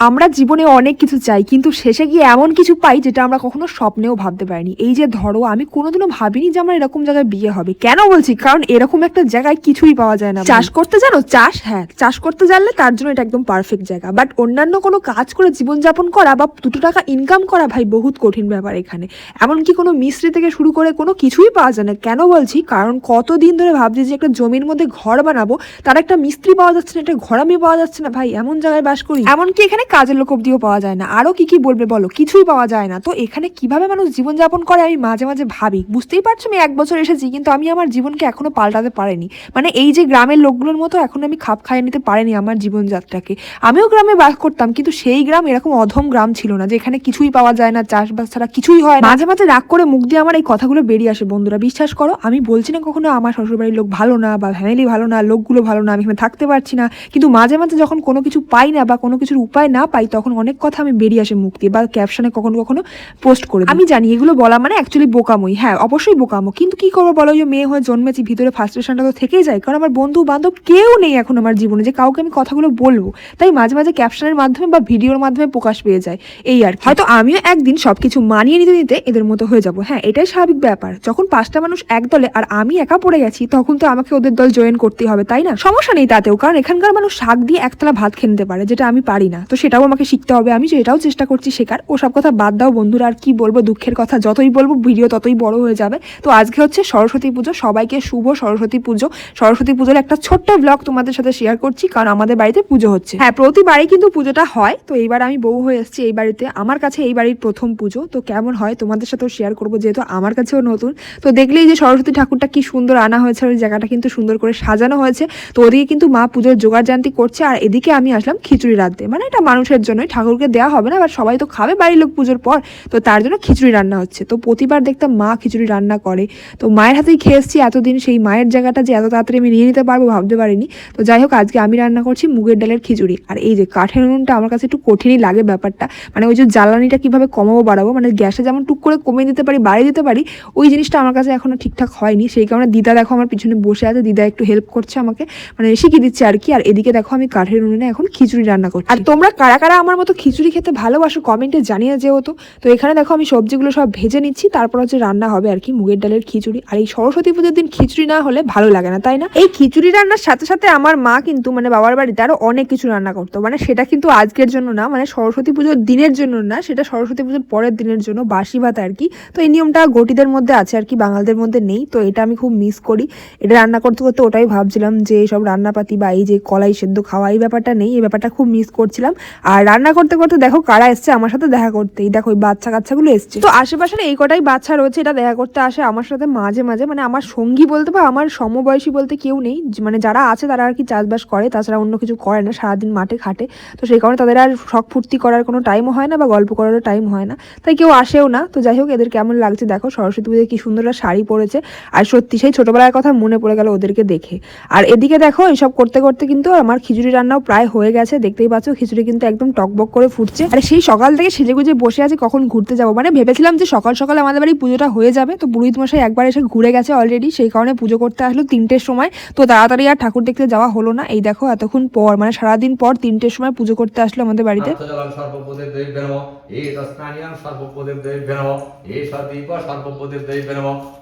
আমরা জীবনে অনেক কিছু চাই, কিন্তু শেষে গিয়ে এমন কিছু পাই যেটা আমরা কখনো স্বপ্নেও ভাবতে পারিনি। এই যে ধরো, আমি কোনোদিনও ভাবিনি যে আমার এরকম জায়গায় বিয়ে হবে। কেন বলছি? কারণ এরকম একটা জায়গায় কিছুই পাওয়া যায় না। চাষ করতে জানো? চাষ হ্যাঁ। চাষ করতে জানলে তার জন্য এটা একদম পারফেক্ট জায়গা। বাট অন্যান্য কোনো কাজ করে জীবনযাপন করা বা দুটো টাকা ইনকাম করা ভাই বহুত কঠিন ব্যাপার এখানে। এমনকি কোনো মিস্ত্রি থেকে শুরু করে কোনো কিছুই পাওয়া যায় না। কেন বলছি? কারণ কতদিন ধরে ভাবছি যে একটা জমির মধ্যে ঘর বানাবো, তার একটা মিস্ত্রি পাওয়া যাচ্ছে না, একটা ঘরামি পাওয়া যাচ্ছে না, ভাই। এমন জায়গায় বাস করি। এমনকি এখানে কাজের লোক অব্দিও পাওয়া যায় না। আরও কি কি বলবে বলো? কিছুই পাওয়া যায় না। তো এখানে কীভাবে মানুষ জীবনযাপন করে আমি মাঝে মাঝে ভাবি। বুঝতেই পারছ আমি এক বছর এসেছি, কিন্তু আমি আমার জীবনকে এখনও পাল্টাতে পারিনি। মানে এই যে গ্রামের লোকগুলোর মতো এখন আমি খাপ খাইয়ে নিতে পারিনি আমার জীবনযাত্রাকে। আমিও গ্রামে বাস করতাম, কিন্তু সেই গ্রাম এরকম অধম গ্রাম ছিল না, যে এখানে কিছুই পাওয়া যায় না, চাষবাস ছাড়া কিছুই হয় মাঝে মাঝে রাগ করে মুখ দিয়ে আমার এই কথাগুলো বেরিয়ে আসে, বন্ধুরা, বিশ্বাস করো, আমি বলছি না কখনো আমার শ্বশুরবাড়ির লোক ভালো না বা ফ্যামিলি ভালো না, লোকগুলো ভালো না, আমি এখানে থাকতে পারছি না। কিন্তু মাঝে মাঝে যখন কোনো কিছু পাই না বা কোনো কিছুর উপায় না পাই তখন অনেক কথা আমি বেরিয়ে আসে দিয়ে বা ক্যাপশনে কখনো কখনো পোস্ট করে আমি জানি এগুলো বলা মানে অ্যাকচুয়ালি বোকামই। হ্যাঁ অবশ্যই বোকামো। কিন্তু কি করব বলো যে মেয়ে হয়ে জন্মেছি ভিতরে ফার্স্ট্রেশনটা তো থেকেই যায়। কারণ আমার বন্ধু বান্ধব কেউ নেই এখন আমার জীবনে যে কাউকে আমি কথাগুলো বলব। তাই মাঝে মাঝে ক্যাপশনের মাধ্যমে বা ভিডিওর মাধ্যমে প্রকাশ পেয়ে যায়। এই আর হয়তো আমিও একদিন সবকিছু মানিয়ে নিতে নিতে এদের মতো হয়ে যাব। হ্যাঁ এটাই স্বাভাবিক ব্যাপার। যখন পাঁচটা মানুষ এক দলে আর আমি একা পড়ে গেছি তখন তো আমাকে ওদের দল জয়েন করতেই হবে তাই না? সমস্যা নেই তাতেও। কারণ এখানকার মানুষ শাক দিয়ে একতলা ভাত খেয়ে নিতে পারে যেটা আমি পারি না। তো সেটাও আমাকে শিখতে হবে, আমি সেটাও চেষ্টা করছি শেখার। ওসব কথা বাদ দাও বন্ধুরা, আর কি বলব, দুঃখের কথা যতই বলব, ভিডিও ততই বড় হয়ে যাবে। তো আজকে হচ্ছে সরস্বতী পুজো, সবাইকে শুভ সরস্বতী পুজো। সরস্বতী পুজোর একটা ছোট্ট ব্লগ তোমাদের সাথে শেয়ার করছি, কারণ আমাদের বাড়িতে পুজো হচ্ছে। হ্যাঁ প্রতিবারই কিন্তু পুজোটা হয়, তো এইবার আমি বউ হয়ে এসেছি এই বাড়িতে। আমার কাছে এই বাড়ির প্রথম পুজো, তো কেমন হয় তোমাদের সাথেও শেয়ার করব, যেহেতু আমার কাছেও নতুন। তো দেখলেই যে সরস্বতী ঠাকুরটা কি সুন্দর আনা হয়েছে ওই জায়গাটা কিন্তু সুন্দর করে সাজানো হয়েছে। তো ওদিকে কিন্তু মা পুজোর জোগাড় জানতি করছে, আর এদিকে আমি আসলাম খিচুড়ি রাঁধতে। মানে এটা মানুষের জন্যই ঠাকুরকে দেওয়া হবে না, এবার সবাই তো খাবে বাড়ির লোক পুজোর পর। তো তার জন্য খিচুড়ি রান্না হচ্ছে। তো প্রতিবার দেখতাম মা খিচুড়ি রান্না করে। তো মায়ের হাতেই খেয়ে এসেছি এতদিন, সেই মায়ের জায়গাটা যে এত তাড়াতাড়ি আমি নিয়ে নিতে পারব ভাবতে পারিনি। তো যাই হোক, আজকে আমি রান্না করছি মুগের ডালের খিচুড়ি। আর এই যে কাঠের উনুনটা আমার কাছে একটু কঠিনই লাগে ব্যাপারটা। মানে ওই যে জ্বালানিটা কীভাবে কমাবো, বাড়াবো মানে গ্যাসে যেমন টুক করে কমিয়ে দিতে পারি, বাড়িয়ে দিতে পারি, ওই জিনিসটা আমার কাছে এখনও ঠিকঠাক হয়নি। সেই কারণে দিদা দেখো আমার পিছনে বসে আছে, দিদা একটু হেল্প করছে আমাকে। মানে শিখিয়ে দিচ্ছে আর কি। আর এদিকে দেখো আমি কাঠের উনুনে এখন খিচুড়ি রান্না করছি। আর তোমরা কারা কারা আমার মতো খিচুড়ি খেতে ভালোবাসো কমেন্টে জানিয়ে যেও তো। তো এখানে দেখো আমি সবজিগুলো সব ভেজে নিচ্ছি, তারপর হচ্ছে রান্না হবে আর কি মুগের ডালের খিচুড়ি। আর এই সরস্বতী পুজোর দিন খিচুড়ি না হলে ভালো লাগে না, তাই না? এই খিচুড়ি রান্নার সাথে সাথে আমার মা কিন্তু মানে বাবার বাড়িতে আরও অনেক কিছু রান্না করতো। মানে সেটা কিন্তু আজকের জন্য না মানে সরস্বতী পুজোর দিনের জন্য না, সেটা সরস্বতী পুজোর পরের দিনের জন্য বাসি ভাত আর কি। তো এই নিয়মটা গটিদের মধ্যে আছে আর কি, বাঙালদের মধ্যে নেই। তো এটা আমি খুব মিস করি। এটা রান্না করতে করতে ওটাই ভাবছিলাম যে সব রান্নাপাতি বা এই যে কলাই সেদ্ধ খাওয়া, এই ব্যাপারটা নেই। এই ব্যাপারটা খুব মিস করছিলাম। আর রান্না করতে করতে দেখো কারা এসছে আমার সাথে দেখা করতে এই দেখো ওই বাচ্চা কাচ্চাগুলো এসছে। তো আশেপাশে না এই কটাই বাচ্চা রয়েছে, এটা দেখা করতে আসে আমার সাথে মাঝে মাঝে। মানে আমার সঙ্গী বলতে বা আমার সমবয়সী বলতে কেউ নেই। মানে যারা আছে তারা আর কি চাষবাস করে, তাছাড়া অন্য কিছু করে না, সারাদিন মাঠে খাটে। তো সেই কারণে তাদের আর শখ ফুর্তি করার কোনো টাইমও হয় না বা গল্প করারও টাইম হয় না। তাই কেউ আসেও না। তো যাই হোক, এদের কেমন লাগছে দেখো, সরস্বতী পুজোয় কি সুন্দর শাড়ি পরেছে। আর সত্যি সেই ছোটবেলার কথা মনে পড়ে গেল ওদেরকে দেখে। আর এদিকে দেখো এইসব করতে করতে কিন্তু আমার খিচুড়ি রান্নাও প্রায় হয়ে গেছে। দেখতেই পাচ্ছ, খিচুড়ি কিন্তু একদম টকবক করে ফুটছে। আর সেই সকাল থেকে সেজে গুজে বসে আছে, কখন ঘুরতে যাব? মানে ভেবেছিলাম যে সকাল সকাল আমাদের বাড়ি পুজোটা হয়ে যাবে, তো পুরোহিত মশাই একবার এসে ঘুরে গেছে অলরেডি সেই কারণে পুজো করতে আসলো তিনটের সময়। তো তাড়াতাড়ি আর ঠাকুর দেখতে যাওয়া হলো না। এই দেখো, এতক্ষণ পর মানে সারাদিন পর তিনটের সময় পুজো করতে আসলো আমাদের বাড়িতে।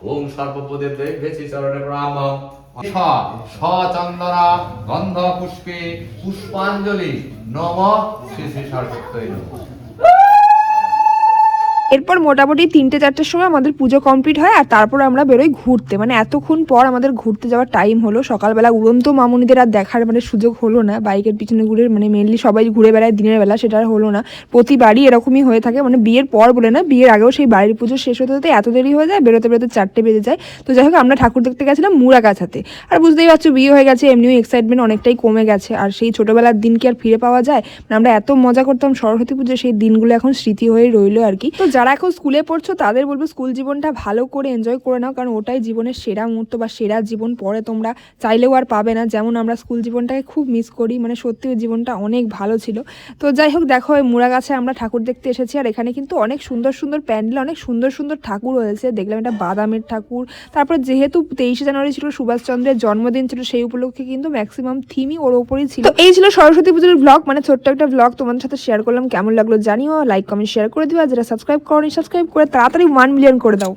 ওম চরণে সচন্দনা গন্ধ পুষ্পে পুষ্পাঞ্জলি নম শ্রী শ্রী সরস্বতী নম। এরপর মোটামুটি তিনটে চারটের সময় আমাদের পুজো কমপ্লিট হয় আর তারপর আমরা বেরোই ঘুরতে। মানে এতক্ষণ পর আমাদের ঘুরতে যাওয়ার টাইম হলো। সকালবেলা উড়ন্ত মামুনিদের আর দেখার মানে সুযোগ হলো না। বাইকের পিছনে ঘুরে মানে মেনলি সবাই ঘুরে বেড়ায়, দিনের বেলা সেটা আর হলো না। প্রতিবারই এরকমই হয়ে থাকে। মানে বিয়ের পর বলে না, বিয়ের আগেও সেই বাড়ির পুজো শেষ হতে হতে এত দেরি হয়ে যায়, বেরোতে বেরোতে চারটে বেজে যায়। তো যাই হোক, আমরা ঠাকুর দেখতে গেছিলাম মুরাগাছাতে আর বুঝতেই পারছ, বিয়ে হয়ে গেছে, এমনিও এক্সাইটমেন্ট অনেকটাই কমে গেছে। আর সেই ছোটোবেলার দিন কি আর ফিরে পাওয়া যায়? মানে আমরা এত মজা করতাম সরস্বতী পুজো সেই দিনগুলো এখন স্মৃতি হয়ে রইল আর কি। তো যারা এখন স্কুলে পড়ছো, তাদের বলব স্কুল জীবনটা ভালো করে এনজয় করে নাও, কারণ ওটাই জীবনের সেরা মুহূর্ত বা সেরা জীবন। পরে তোমরা চাইলেও আর পাবে না। যেমন আমরা স্কুল জীবনটাকে খুব মিস করি মানে সত্যি ওই জীবনটা অনেক ভালো ছিল। তো যাই হোক, দেখো ওই মুড়া গাছে আমরা ঠাকুর দেখতে এসেছি, আর এখানে কিন্তু অনেক সুন্দর সুন্দর প্যান্ডেল, অনেক সুন্দর সুন্দর ঠাকুর হয়েছে দেখলাম এটা বাদামের ঠাকুর। তারপর যেহেতু তেইশে জানুয়ারি ছিল, সুভাষচন্দ্রের জন্মদিন ছিল, সেই উপলক্ষে কিন্তু ম্যাক্সিমাম থিমই ওর ওপরই ছিল। এই ছিল সরস্বতী পুজোর ব্লগ মানে ছোট্ট একটা ব্লগ তোমাদের সাথে শেয়ার করলাম। কেমন লাগল জানিও। লাইক কমেন্ট শেয়ার করে দিও। আর যারা সাবস্ক্রাইব করনি সাবস্ক্রাইব করে তাড়াতাড়ি ওয়ান মিলিয়ন করে দাও।